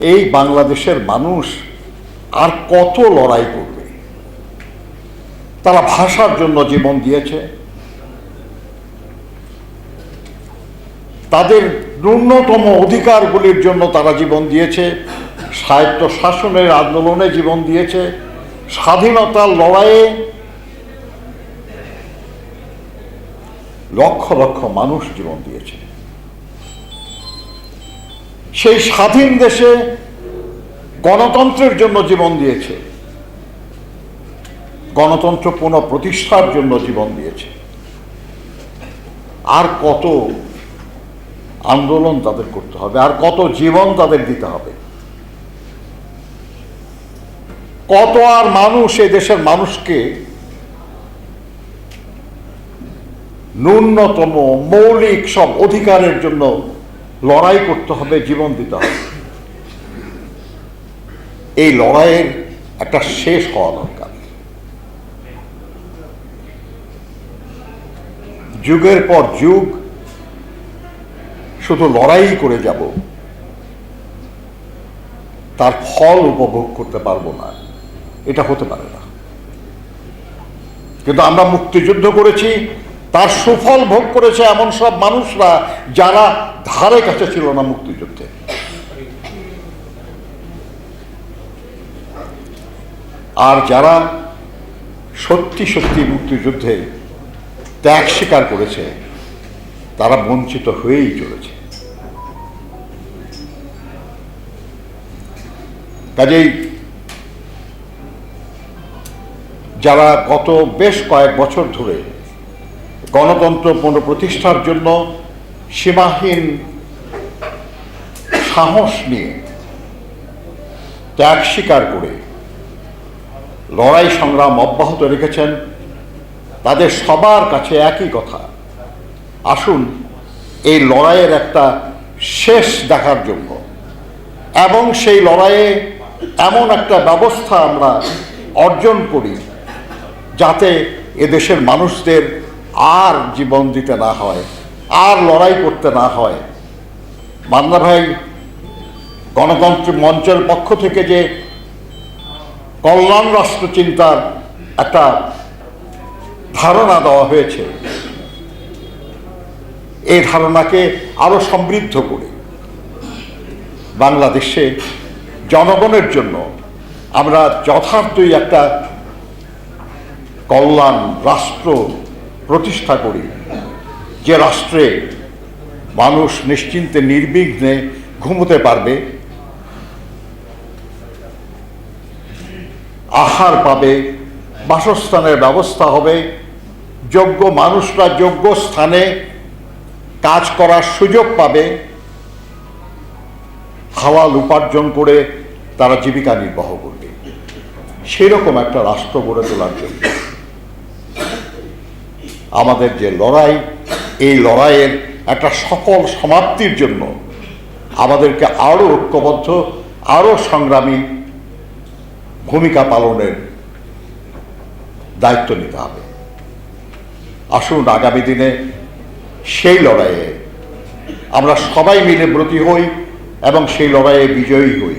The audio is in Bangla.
এই বাংলাদেশের মানুষ আর কত লড়াই করবে? তারা ভাষার জন্য জীবন দিয়েছে। তাদের ন্যূনতম অধিকারগুলির জন্য তারা জীবন দিয়েছে। সাহিত্য শাসনের আন্দোলনে জীবন দিয়েছে। স্বাধীনতার লড়াইয়ে লক্ষ লক্ষ মানুষ জীবন দিয়েছে। সেই স্বাধীন দেশে গণতন্ত্রের জন্য জীবন দিয়েছে। গণতন্ত্র পুনঃপ্রতিষ্ঠার জন্য জীবন দিয়েছে। আর কত আন্দোলন তাদের করতে হবে, আর কত জীবন তাদের দিতে হবে। কত আর মানুষ এই দেশের মানুষকে ন্যূনতম মৌলিক সব অধিকারের জন্য লড়াই করতে হবে, জীবন দিতে হবে। এই লড়াইয়ের একটা শেষ হওয়া দরকার। যুগের পর যুগ শুধু লড়াই করে যাব, তার ফল উপভোগ করতে পারব না। এটা হতে পারে না। কিন্তু আমরা মুক্তিযুদ্ধ করেছি তার সুফল ভোগ করেছে এমন সব মানুষরা যারা ধারে কাছে ছিল না মুক্তিযুদ্ধে। আর যারা সত্যি সত্যি মুক্তিযুদ্ধে ত্যাগ স্বীকার করেছে, তারা বঞ্চিত হয়েই চলেছে। কাজেই যারা গত বেশ কয়েক বছর ধরে গণতন্ত্র পুনঃপ্রতিষ্ঠার জন্য সীমাহীন সাহস নিয়ে ত্যাগ স্বীকার করে লড়াই সংগ্রাম অব্যাহত রেখেছেন, তাদের সবার কাছে একই কথা। আসুন, এই লড়াইয়ের একটা শেষ দেখার জন্য। এবং সেই লড়াইয়ে এমন একটা ব্যবস্থা আমরা অর্জন করি যাতে এদেশের মানুষদের আর জীবন দিতে না হয়, আর লড়াই করতে না হয়। মান্না ভাই গণতন্ত্র মঞ্চের পক্ষ থেকে যে কল্যাণ রাষ্ট্র চিন্তার একটা ধারণা দেওয়া হয়েছে এই ধারণাকে আরও সমৃদ্ধ করে বাংলাদেশে জনগণের জন্য আমরা যথার্থই একটা কল্যাণ রাষ্ট্র প্রতিষ্ঠা করি যে রাষ্ট্রে মানুষ নিশ্চিন্তে, নির্বিঘ্নে ঘুমোতে পারবে, আহার পাবে, বাসস্থানের ব্যবস্থা হবে, যোগ্য মানুষরা যোগ্য স্থানে কাজ করার সুযোগ পাবে, হালাল উপার্জন করে তারা জীবিকা নির্বাহ করবে। সেরকম একটা রাষ্ট্র গড়ে তোলার জন্য। আমাদের যে লড়াই, এই লড়াইয়ের একটা সফল সমাপ্তির জন্য আমাদেরকে আরও ঐক্যবদ্ধ আরও সংগ্রামী ভূমিকা পালনের দায়িত্ব নিতে হবে। আসুন আগামী দিনে সেই লড়াইয়ে আমরা সবাই মিলে ব্রতী হই এবং সেই লড়াইয়ে বিজয়ী হই।